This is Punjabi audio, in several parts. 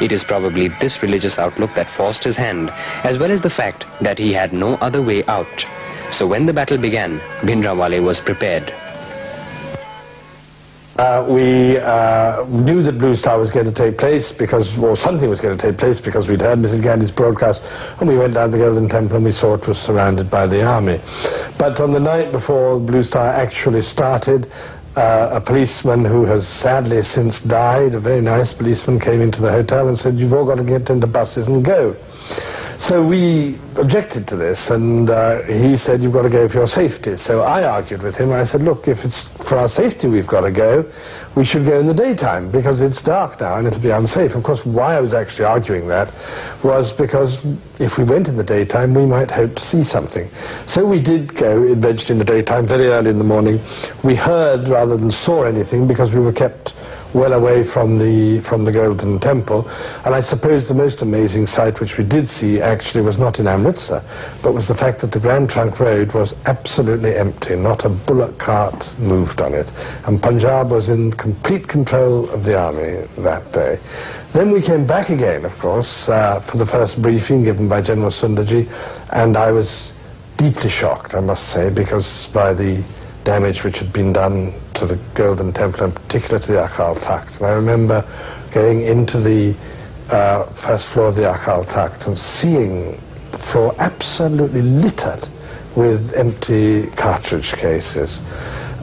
It is probably this religious outlook that forced his hand, as well as the fact that he had no other way out. So when the battle began, Bhindranwale was prepared. Uh, we uh, knew that Blue Star was going to take place because, or something was going to take place because we'd heard Mrs. Gandhi's broadcast and we went down to the Golden Temple and we saw it was surrounded by the army. But on the night before Blue Star actually started, uh, a policeman who has sadly since died, a very nice policeman, came into the hotel and said, you've all got to get into buses and go. So we objected to this, and uh, he said, you've got to go for your safety. So I argued with him. I said, look, if it's for our safety we've got to go, we should go in the daytime, because it's dark now and it'll be unsafe. Of course, why I was actually arguing that was because if we went in the daytime, we might hope to see something. So we did go eventually in the daytime, very early in the morning. We heard rather than saw anything, because we were kept well away from the, from the Golden Temple. And I suppose the most amazing sight which we did see actually was not in Amritsar, but was the fact that the Grand Trunk Road was absolutely empty. Not a bullock cart moved on it. And Punjab was in complete control of the army that day. Then we came back again, of course, uh, for the first briefing given by General Sundarji, and I was deeply shocked, I must say, because by the damage which had been done to the Golden Temple, in particular to the Akal Takht. And I remember going into the uh, first floor of the Akal Takht and seeing the floor absolutely littered with empty cartridge cases.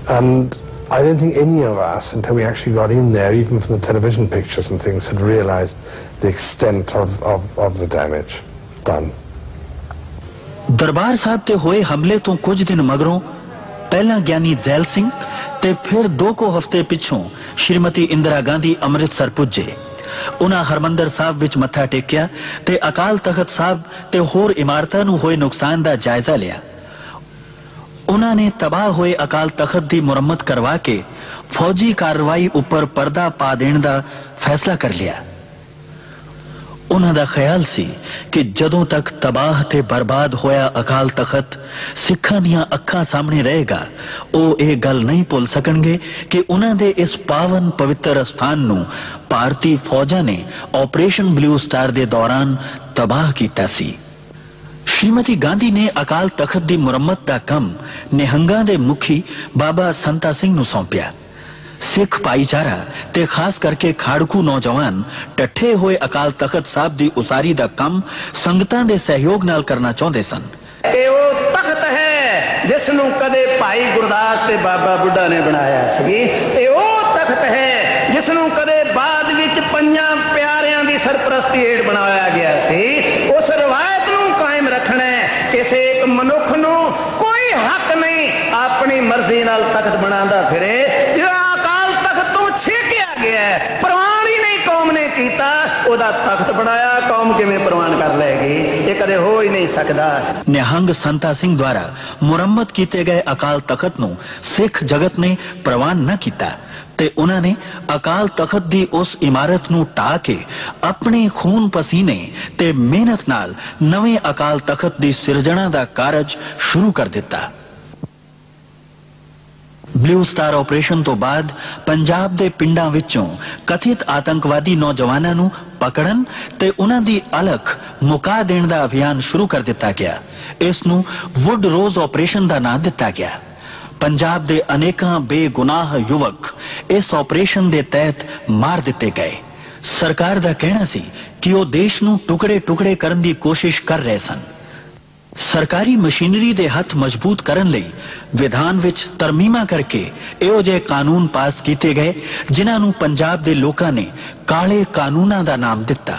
And I don't think any of us, until we actually got in there, even from the television pictures and things, had realized the extent of, of, of the damage done. Darbar Sahib ਤੇ ਹੋਏ ਹਮਲੇ ਤੋਂ ਕੁਝ ਦਿਨ ਮਗਰੋਂ ਪਹਿਲਾਂ ਗਿਆਨੀ ਜ਼ੈਲ ਸਿੰਘ ਤੇ ਫਿਰ ਦੋ ਕੋ ਹਫ਼ਤੇ ਪਿੱਛੋਂ ਸ਼੍ਰੀਮਤੀ ਇੰਦਰਾ ਗਾਂਧੀ ਅੰਮ੍ਰਿਤਸਰ ਪੁੱਜੇ। ਉਹਨਾਂ ਹਰਮੰਦਰ ਸਾਹਿਬ ਵਿੱਚ ਮੱਥਾ ਟੇਕਿਆ ਤੇ ਅਕਾਲ ਤਖਤ ਸਾਹਿਬ ਤੇ ਹੋਰ ਇਮਾਰਤਾਂ ਨੂੰ ਹੋਏ ਨੁਕਸਾਨ ਦਾ ਜਾਇਜ਼ਾ ਲਿਆ। ਉਹਨਾਂ ਨੇ ਤਬਾਹ ਹੋਏ ਅਕਾਲ ਤਖਤ ਦੀ ਮੁਰੰਮਤ ਕਰਵਾ ਕੇ ਫੌਜੀ ਕਾਰਵਾਈ ਉੱਪਰ ਪਰਦਾ ਪਾ ਦੇਣ ਦਾ ਫੈਸਲਾ ਕਰ ਲਿਆ। ਉਹਨਾਂ ਦਾ ਖਿਆਲ ਸੀ ਕਿ ਜਦੋਂ ਤੱਕ ਤਬਾਹ ਤੇ ਬਰਬਾਦ ਹੋਇਆ ਅਕਾਲ ਤਖਤ, ਸਿੱਖਾਂ ਦੀਆਂ ਅੱਖਾਂ ਸਾਹਮਣੇ ਰਹੇਗਾ, ਉਹ ਇਹ ਗੱਲ ਨਹੀਂ ਭੁੱਲ ਸਕਣਗੇ ਕਿ ਉਹਨਾਂ ਦੇ ਇਸ ਪਾਵਨ ਪਵਿੱਤਰ ਸਥਾਨ ਨੂੰ ਭਾਰਤੀ ਫੌਜਾਂ ਨੇ ਆਪਰੇਸ਼ਨ ਬਲੂ ਸਟਾਰ ਦੇ ਦੌਰਾਨ ਤਬਾਹ ਕੀਤਾ ਸੀ। ਸ਼੍ਰੀਮਤੀ ਗਾਂਧੀ ਨੇ ਅਕਾਲ ਤਖਤ ਦੀ ਮੁਰੰਮਤ ਦਾ ਕੰਮ ਨਿਹੰਗਾਂ ਦੇ ਮੁਖੀ ਬਾਬਾ ਸੰਤਾ ਸਿੰਘ ਨੂੰ ਸੌਂਪਿਆ। ਸਿੱਖ ਭਾਈਚਾਰਾ ਤੇ ਖਾਸ ਕਰਕੇ ਖਾੜਕੂ ਨੌਜਵਾਨ ਟੱਠੇ ਹੋਏ ਅਕਾਲ ਤਖਤ ਸਾਹਿਬ ਦੀ ਉਸਾਰੀ ਦਾ ਕੰਮ ਸੰਗਤਾਂ ਦੇ ਸਹਿਯੋਗ ਨਾਲ ਕਰਨਾ ਚਾਹੁੰਦੇ ਸਨ। ਇਹ ਉਹ ਤਖਤ ਹੈ ਜਿਸ ਨੂੰ ਕਦੇ ਭਾਈ ਗੁਰਦਾਸ ਤੇ ਬਾਬਾ ਬੁੱਢਾ ਨੇ ਬਣਾਇਆ ਸੀ। ਇਹ ਉਹ ਤਖਤ ਹੈ ਜਿਸ ਨੂੰ ਕਦੇ ਬਾਅਦ ਵਿੱਚ ਪੰਜਾਂ ਪਿਆਰਿਆਂ ਦੀ ਸਰਪ੍ਰਸਤੀ ਹੇਠ ਬਣਾਇਆ ਗਿਆ ਸੀ। ਉਸ ਰਵਾਇਤ ਨੂੰ ਕਾਇਮ ਰੱਖਣਾ ਕਿਸੇ ਇੱਕ ਮਨੁੱਖ ਨੂੰ ਕੋਈ ਹੱਕ ਨਹੀਂ ਆਪਣੀ ਮਰਜ਼ੀ ਨਾਲ ਤਖਤ ਬਣਾਉਂਦਾ ਫਿਰੇ ਜਿਹੜਾ ਅਕਾਲ ਤਖਤ ਤੋਂ ਛੇਕਿਆ ਗਿਆ ਹੈ ਪ੍ਰਵਾਨ ਹੀ ਨਹੀਂ ਕੌਮ ਨੇ ਕੀਤਾ ਉਹਦਾ ਤਖਤ ਬਣਾਇਆ, ਕੌਮ ਕਿਵੇਂ ਪ੍ਰਵਾਨ ਕਰ ਲਏਗੀ? ਇਹ ਕਦੇ ਹੋ ਹੀ ਨਹੀਂ ਸਕਦਾ। ਨਿਹੰਗ ਸੰਤਾ ਸਿੰਘ ਦੁਆਰਾ ਮੁਰੰਮਤ ਕੀਤੇ ਗਏ ਅਕਾਲ ਤਖਤ ਨੂੰ ਸਿੱਖ ਜਗਤ ਨੇ ਪ੍ਰਵਾਨ ਨਾ ਕੀਤਾ ਤੇ ਉਹਨਾਂ ਨੇ ਅਕਾਲ ਤਖਤ ਦੀ ਉਸ ਇਮਾਰਤ ਨੂੰ ਢਾ ਕੇ ਆਪਣੇ ਖੂਨ ਪਸੀਨੇ ਤੇ ਮਿਹਨਤ ਨਾਲ ਨਵੇਂ ਅਕਾਲ ਤਖਤ ਦੀ ਸਿਰਜਣਾ ਦਾ ਕਾਰਜ ਸ਼ੁਰੂ ਕਰ ਦਿੱਤਾ। ਬਲੂ ਸਟਾਰ ਆਪਰੇਸ਼ਨ ਤੋਂ ਬਾਅਦ ਪੰਜਾਬ ਦੇ ਪਿੰਡਾਂ ਵਿੱਚੋਂ ਕਥਿਤ ਆਤੰਕਵਾਦੀ ਨੌਜਵਾਨਾਂ ਨੂੰ ਪਕੜਨ ਤੇ ਉਹਨਾਂ ਦੀ ਅਲਖ ਮੁਕਾ ਦੇਣ ਦਾ ਅਭਿਆਨ ਸ਼ੁਰੂ ਕਰ ਦਿੱਤਾ ਗਿਆ। ਇਸ ਨੂੰ ਵੁੱਡ ਰੋਜ਼ ਆਪਰੇਸ਼ਨ ਦਾ ਨਾਮ ਦਿੱਤਾ ਗਿਆ। ਪੰਜਾਬ ਦੇ ਅਨੇਕਾਂ ਬੇਗੁਨਾਹ ਯੁਵਕ ਇਸ ਆਪਰੇਸ਼ਨ ਦੇ ਤਹਿਤ ਮਾਰ ਦਿੱਤੇ ਗਏ। ਸਰਕਾਰ ਦਾ ਕਹਿਣਾ ਸੀ ਕਿ ਉਹ ਦੇਸ਼ ਨੂੰ ਟੁਕੜੇ-ਟੁਕੜੇ ਕਰਨ ਦੀ ਕੋਸ਼ਿਸ਼ ਕਰ ਰਹੇ ਸਨ। ਸਰਕਾਰੀ ਮਸ਼ੀਨਰੀ ਦੇ ਹੱਥ ਮਜ਼ਬੂਤ ਕਰਨ ਲਈ ਵਿਧਾਨ ਵਿੱਚ ਤਰਮੀਮਾਂ ਕਰਕੇ ਇਹੋ ਜਿਹੇ ਕਾਨੂੰਨ ਪਾਸ ਕੀਤੇ ਗਏ ਜਿਨ੍ਹਾਂ ਨੂੰ ਪੰਜਾਬ ਦੇ ਲੋਕਾਂ ਨੇ ਕਾਲੇ ਕਾਨੂੰਨਾਂ ਦਾ ਨਾਮ ਦਿੱਤਾ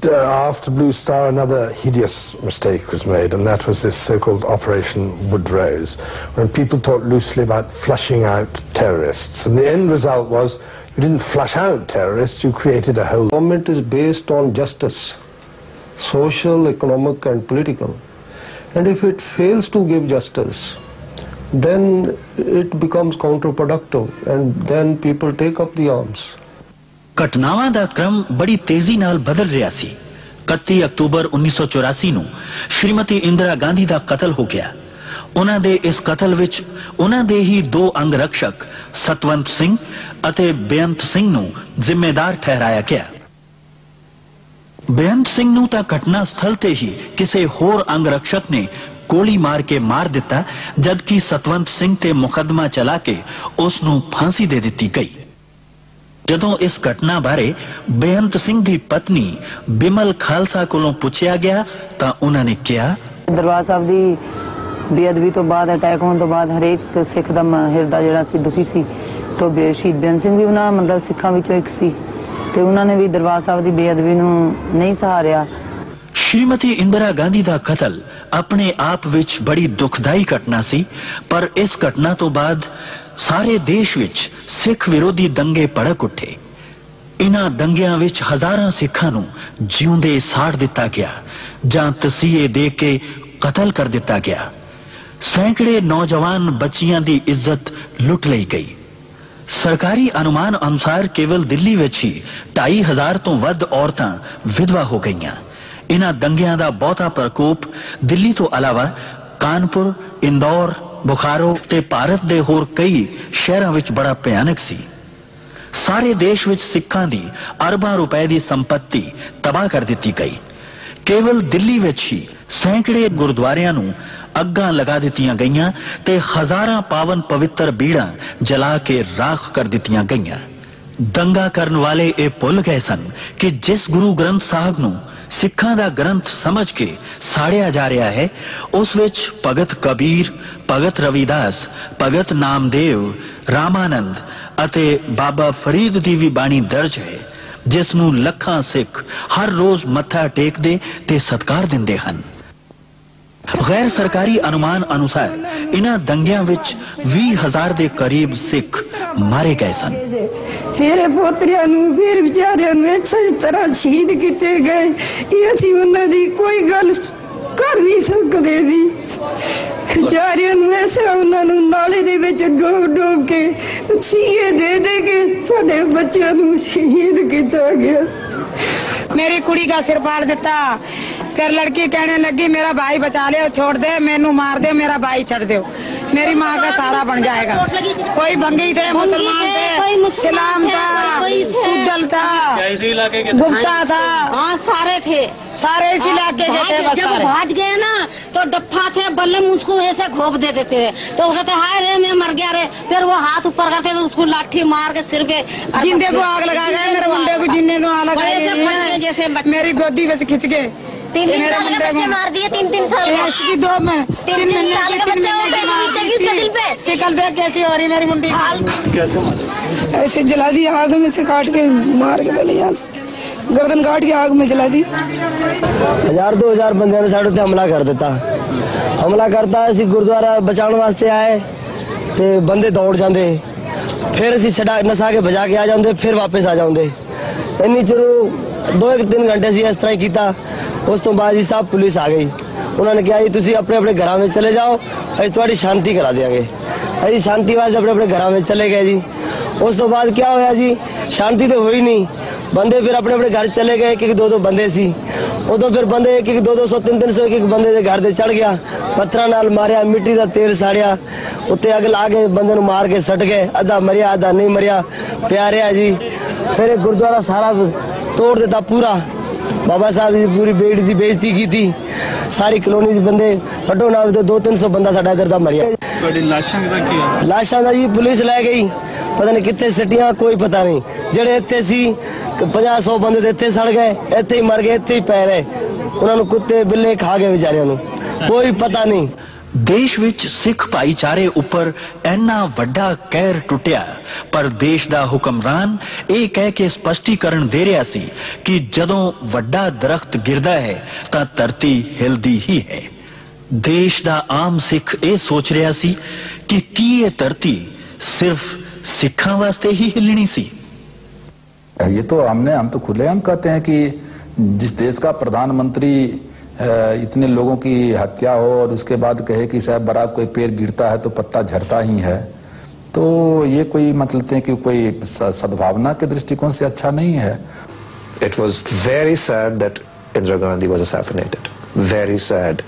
Uh, after Blue Star, another hideous mistake was made, and that was this so-called Operation Wood Rose, when people talked loosely about flushing out terrorists. And the end result was you didn't flush out terrorists, you created a whole... Government is based on justice, social, economic and political. And if it fails to give justice, then it becomes counterproductive and then people take up the arms. ਘਟਨਾਵਾਂ ਦਾ ਕ੍ਰਮ ਬੜੀ ਤੇਜ਼ੀ ਨਾਲ ਬਦਲ ਰਿਹਾ ਸੀ 31 ਅਕਤੂਬਰ 1984 ਨੂੰ ਸ਼੍ਰੀਮਤੀ ਇੰਦਰਾ ਗਾਂਧੀ ਦਾ ਕਤਲ ਹੋ ਗਿਆ ਉਹਨਾਂ ਦੇ ਇਸ ਕਤਲ ਵਿੱਚ ਉਹਨਾਂ ਦੇ ਹੀ ਦੋ ਅੰਗ ਰਕਸ਼ਕ ਸਤਵੰਤ ਸਿੰਘ ਅਤੇ ਬੇਅੰਤ ਸਿੰਘ ਨੂੰ ਜ਼ਿੰਮੇਦਾਰ ਠਹਿਰਾਇਆ ਗਿਆ ਬੇਅੰਤ ਸਿੰਘ ਨੂੰ ਤਾਂ ਘਟਨਾ ਸਥਲ ਤੇ ਹੀ ਕਿਸੇ ਹੋਰ ਅੰਗ ਰਕਸ਼ਕ ਨੇ ਗੋਲੀ ਮਾਰ ਕੇ ਮਾਰ ਦਿੱਤਾ, ਜਦਕਿ ਸਤਵੰਤ ਸਿੰਘ ਤੇ ਮੁਕਦਮਾ ਚਲਾ ਕੇ ਉਸ ਨੂੰ ਫਾਂਸੀ ਦੇ ਦਿੱਤੀ ਗਈ। ਜਦੋਂ ਇਸ ਘਟਨਾ ਬਾਰੇ ਬੇਅੰਤ ਸਿੰਘ ਦੀ ਪਤਨੀ ਬਿਮਲ ਖਾਲਸਾ ਕੋਲੋਂ ਪੁੱਛਿਆ ਗਿਆ, ਤਾਂ ਉਹਨਾਂ ਨੇ ਕਿਹਾ, ਦਰਬਾਰ ਸਾਹਿਬ ਦੀ ਬੇਅਦਬੀ ਤੋਂ ਬਾਅਦ, ਅਟੈਕ ਹੋਣ ਤੋਂ ਬਾਅਦ ਹਰੇਕ ਸਿੱਖ ਦਾ ਹਿਰਦਾ ਜਿਹੜਾ ਸੀ ਦੁਖੀ ਸੀ, ਤੋਂ ਬੇ- ਬੇਅੰਤ ਸਿੰਘ ਵੀ ਉਹਨਾਂ ਮਤਲਬ ਸਿੱਖਾਂ ਵਿੱਚੋਂ ਇੱਕ ਸੀ। ਤੇ ਉਹਨਾਂ ਨੇ ਵੀ ਦਰਬਾਰ ਸਾਹਿਬ ਦੀ ਬੇਅਦਬੀ ਨੂੰ ਨਹੀਂ ਸਹਾਰਿਆ। ਸ਼੍ਰੀਮਤੀ ਇੰਦਰਾ ਗਾਂਧੀ ਦਾ ਕਤਲ ਆਪਣੇ ਆਪ ਵਿੱਚ ਬੜੀ ਦੁਖਦਾਈ ਘਟਨਾ ਸੀ, ਪਰ ਇਸ ਘਟਨਾ ਤੋਂ ਬਾਅਦ ਸਾਰੇ ਦੇਸ਼ ਵਿੱਚ ਸਿੱਖ ਵਿਰੋਧੀ ਦੰਗੇ ਭੜਕ ਉੱਠੇ। ਇਨ੍ਹਾਂ ਦੰਗਿਆਂ ਵਿੱਚ ਹਜ਼ਾਰਾਂ ਸਿੱਖਾਂ ਨੂੰ ਜਿਉਂਦੇ ਸਾੜ ਦਿੱਤਾ ਗਿਆ, ਜਾਂ ਤਸੀਹੇ ਦੇ ਕੇ ਕਤਲ ਕਰ ਦਿੱਤਾ ਗਿਆ। ਸੈਂਕੜੇ ਨੌਜਵਾਨ ਬੱਚੀਆਂ ਦੀ ਇੱਜ਼ਤ ਲੁੱਟ ਲਈ ਗਈ। ਸਰਕਾਰੀ ਅਨੁਮਾਨ ਅਨੁਸਾਰ ਕੇਵਲ ਦਿੱਲੀ ਵਿੱਚ ਹੀ 2500 ਤੋਂ ਵੱਧ ਔਰਤਾਂ ਵਿਧਵਾ ਹੋ ਗਈਆਂ। ਇਹਨਾਂ ਦੰਗਿਆਂ ਦਾ ਬਹੁਤਾ ਪ੍ਰਕੋਪ ਦਿੱਲੀ ਤੋਂ ਇਲਾਵਾ ਕਾਨਪੁਰ, ਇੰਦੌਰ, ਬੁਖਾਰੋ ਤੇ ਭਾਰਤ ਦੇ ਹੋਰ ਕਈ ਸ਼ਹਿਰਾਂ ਵਿੱਚ ਬੜਾ ਭਿਆਨਕ ਸੀ। ਸਾਰੇ ਦੇਸ਼ ਵਿੱਚ ਸਿੱਖਾਂ ਦੀ ਅਰਬਾਂ ਰੁਪਏ ਦੀ ਸੰਪਤੀ ਤਬਾਹ ਕਰ ਦਿੱਤੀ ਗਈ। ਕੇਵਲ ਦਿੱਲੀ ਵਿੱਚ ਹੀ ਸੈਂਕੜੇ ਗੁਰਦੁਆਰਿਆਂ ਨੂੰ ਅੱਗਾਂ ਲਗਾ ਦਿੱਤੀਆਂ ਗਈਆਂ ਤੇ ਹਜ਼ਾਰਾਂ ਪਾਵਨ ਪਵਿੱਤਰ ਬੀੜਾਂ ਜਲਾ ਕੇ ਰਾਖ ਕਰ ਦਿੱਤੀਆਂ ਗਈਆਂ। ਦੰਗਾ ਕਰਨ ਵਾਲੇ ਇਹ ਭੁੱਲ ਗਏ ਸਨ ਕਿ ਜਿਸ ਗੁਰੂ ਗ੍ਰੰਥ ਸਾਹਿਬ ਨੂੰ ਸਿੱਖਾਂ ਦਾ ਗ੍ਰੰਥ ਸਮਝ ਕੇ ਸਾੜਿਆ ਜਾ ਰਿਹਾ ਹੈ, ਉਸ ਵਿੱਚ ਭਗਤ ਕਬੀਰ, ਭਗਤ ਰਵਿਦਾਸ, ਭਗਤ ਨਾਮਦੇਵ, ਰਾਮਾਨੰਦ ਅਤੇ ਬਾਬਾ ਫਰੀਦ ਦੀ ਵੀ ਬਾਣੀ ਦਰਜ ਹੈ, ਜਿਸ ਨੂੰ ਲੱਖਾਂ ਸਿੱਖ ਹਰ ਰੋਜ਼ ਮੱਥਾ ਟੇਕਦੇ ਤੇ ਸਤਕਾਰ ਦਿੰਦੇ ਹਨ। ਗੈਰ ਸਰਕਾਰੀ ਅਨੁਮਾਨ ਅਨੁਸਾਰ ਇਹਨਾਂ ਦੰਗਿਆਂ ਵਿੱਚ 20000 ਦੇ ਕਰੀਬ ਸਿੱਖ ਮਾਰੇ ਗਏ ਸਨ। ਮੇਰੇ ਪੋਤਰਿਆਂ ਨੂੰ ਫਿਰ ਵਿਚਾਰਿਆਂ ਨੂੰ ਇਸ ਤਰ੍ਹਾਂ ਸ਼ਹੀਦ ਕੀਤੇ ਗਏ। ਇਹ ਅਸੀਂ ਉਹਨਾਂ ਦੀ ਕੋਈ ਗੱਲ ਕਰ ਨਹੀਂ ਸਕਦੇ ਵੀ। ਵਿਚਾਰਿਆਂ ਨੂੰ ਐਸੇ ਉਹਨਾਂ ਨੂੰ ਨਾਲੇ ਦੇ ਵਿੱਚ ਡੋਬ ਡੋਬ ਕੇ ਸੀਏ ਦੇ ਦੇ ਕੇ ਸਾਡੇ ਬੱਚਿਆਂ ਨੂੰ ਸ਼ਹੀਦ ਕੀਤਾ ਗਿਆ। ਮੇਰੀ ਕੁੜੀ ਦਾ ਸਿਰ ਪਾੜ ਦਿੱਤਾ। پھر لڑکی کہنے لگی میرا بھائی بچا لے چھوڑ دے مینو مار دے میرا بھائی چھڑ دے میری ماں کا سارا بن جائے گا کوئی بنگی تھے مسلمان تھے اسلام تھا ادل تھا گپتا تھا ہاں سارے تھے سارے اسی علاقے کے تھے جب بھاج گئے نا تو ڈپا تھے بلے مجھ کو ایسے گھوپ دے دیتے تھے تو وہ کہتے ہائے رے میں مر گیا رے پھر وہ ہاتھ اوپر کرتے تو اس کو لاٹھی مار کے سر پہ جندے کو آگ لگا گئے میرے بندے کو جننے کو آگ لگا جیسے میری گودی بس کھچ گئے تین ایسے جلا دی آگ میں سے کاٹ کے مار کے پہلے یہاں سے۔ گردن کاٹ کے آگ میں جلا دی۔ ہزار دو ہزار بندے نے حملہ کر دیتا۔ حملہ کرتا اسی گردوارا بچاؤ واسطے آئے تے بندے دوڑ جاندے۔ پھر اسی چھڑا نسا کے بجا کے آ جاندے پھر واپس آ جاندے۔ انی چرو دو ایک تین گھنٹے سی اس طرح کیتا۔ ਉਸ ਤੋਂ ਬਾਅਦ ਜੀ ਸਭ ਪੁਲਿਸ ਆ ਗਈ। ਉਹਨਾਂ ਨੇ ਕਿਹਾ ਜੀ, ਤੁਸੀਂ ਆਪਣੇ ਆਪਣੇ ਘਰਾਂ ਵਿੱਚ ਚਲੇ ਜਾਓ, ਅਸੀਂ ਤੁਹਾਡੀ ਸ਼ਾਂਤੀ ਕਰਾ ਦੇਵਾਂਗੇ ਅਸੀਂ ਸ਼ਾਂਤੀ ਵਾਸਤੇ ਆਪਣੇ ਆਪਣੇ ਘਰਾਂ ਵਿੱਚ ਚਲੇ ਗਏ ਜੀ। ਉਸ ਤੋਂ ਬਾਅਦ ਕੀ ਹੋਇਆ ਜੀ? ਸ਼ਾਂਤੀ ਤੇ ਹੋਈ ਨਹੀਂ। ਬੰਦੇ ਫਿਰ ਆਪਣੇ ਆਪਣੇ ਘਰ ਚਲੇ ਗਏ ਕਿ ਦੋ ਦੋ ਬੰਦੇ ਸੀ। ਉਦੋਂ ਫਿਰ ਬੰਦੇ ਇੱਕ ਇੱਕ ਦੋ ਦੋ ਸੌ, ਤਿੰਨ ਤਿੰਨ ਸੌ ਇੱਕ ਇੱਕ ਬੰਦੇ ਦੇ ਘਰ ਦੇ ਚੜ ਗਿਆ। ਪੱਥਰਾਂ ਨਾਲ ਮਾਰਿਆ, ਮਿੱਟੀ ਦਾ ਤੇਲ ਸਾੜਿਆ। ਉੱਤੇ ਅੱਗ ਲਾ ਕੇ ਬੰਦੇ ਨੂੰ ਮਾਰ ਕੇ ਸੱਟ ਗਏ। ਅੱਧਾ ਮਰਿਆ, ਅੱਧਾ ਨਹੀਂ ਮਰਿਆ। ਪਿਆਰਿਆ ਜੀ। ਫਿਰ ਇਹ ਗੁਰਦੁਆਰਾ ਸਾਰਾ ਤੋੜ ਦਿੱਤਾ ਪੂਰਾ। ਬਾਬਾ ਸਾਹਿਬ ਦੀ ਪੂਰੀ ਬੇੜੀ ਦੀ ਬੇਇੱਜ਼ਤੀ ਕੀਤੀ। ਸਾਰੀ ਕਲੋਨੀ ਦੇ ਬੰਦੇ ਵੱਡੋ ਨਾਲ ਤੇ 2-300 ਬੰਦਾ ਸਾਡਾ ਇੱਧਰ ਦਾ ਮਰਿਆ। ਤੁਹਾਡੀ ਲਾਸ਼ਾਂ ਦਾ ਕੀ ਹੋਇਆ ਲਾਸ਼ਾਂ ਦਾ ਜੀ ਪੁਲਿਸ ਲੈ ਗਈ। ਪਤਾ ਨਹੀਂ ਕਿੱਥੇ ਸਿੱਟੀਆਂ ਕੋਈ ਪਤਾ ਨਹੀਂ ਜਿਹੜੇ ਇੱਥੇ ਸੀ 50-100 ਬੰਦੇ ਤੇ ਇੱਥੇ ਸੜ ਗਏ ਇੱਥੇ ਹੀ ਮਰ ਗਏ ਇੱਥੇ ਹੀ ਪੈ ਰਹੇ। ਉਹਨਾਂ ਨੂੰ ਕੁੱਤੇ ਬਿੱਲੇ ਖਾ ਗਏ ਵਿਚਾਰਿਆਂ ਨੂੰ। ਕੋਈ ਪਤਾ ਨਹੀਂ ਦੇਸ਼ ਵਿੱਚ ਸਿੱਖ ਭਾਈਚਾਰੇ ਉੱਪਰ ਇੰਨਾ ਵੱਡਾ ਕਹਿਰ ਟੁੱਟਿਆ ਪਰ ਦੇਸ਼ ਦਾ ਹੁਕਮਰਾਨ ਇਹ ਕਹਿ ਕੇ ਸਪਸ਼ਟੀਕਰਨ ਦੇ ਰਿਹਾ ਸੀ ਕਿ ਜਦੋਂ ਵੱਡਾ ਦਰਖਤ ਗਿਰਦਾ ਹੈ ਤਾਂ ਧਰਤੀ ਹਿਲਦੀ ਹੀ ਹੈ ਦੇਸ਼ ਦਾ ਆਮ ਸਿੱਖ ਇਹ ਸੋਚ ਰਿਹਾ ਸੀ ਕਿ ਕੀ ਇਹ ਧਰਤੀ ਸਿਰਫ ਸਿੱਖਾਂ ਵਾਸਤੇ ਹੀ ਹਿੱਲਣੀ ਸੀ ये तो हमने हम तो खुलेआम कहते हैं कि जिस देश का प्रधानमंत्री अ, इतने लोगों की हत्या हो और उसके बाद कहे कि साहब बरात कोई पेड़ गिरता है तो पत्ता झड़ता ही है तो ये कोई मतलब हैं कि कोई स- सद्भावना के दृष्टिकोण से अच्छा नहीं है It was very sad that Indira Gandhi was assassinated. Very sad.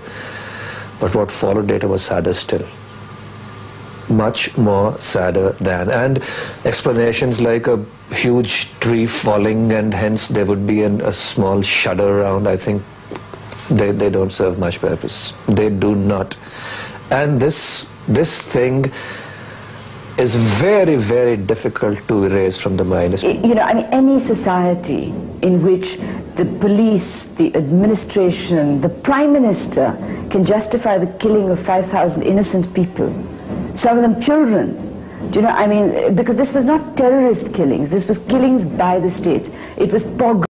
But what followed later was sadder still. Much more sadder than. And explanations like a huge tree falling and hence there would be an, a small shudder around, I think they, they don't serve much purpose. They do not. And this, this thing is very, very difficult to erase from the mind. You know, I mean, any society in which the police, the administration, the prime minister can justify the killing of 5,000 innocent people, some of them children. Do you know, I mean, because this was not terrorist killings, this was killings by the state. It was pogrom.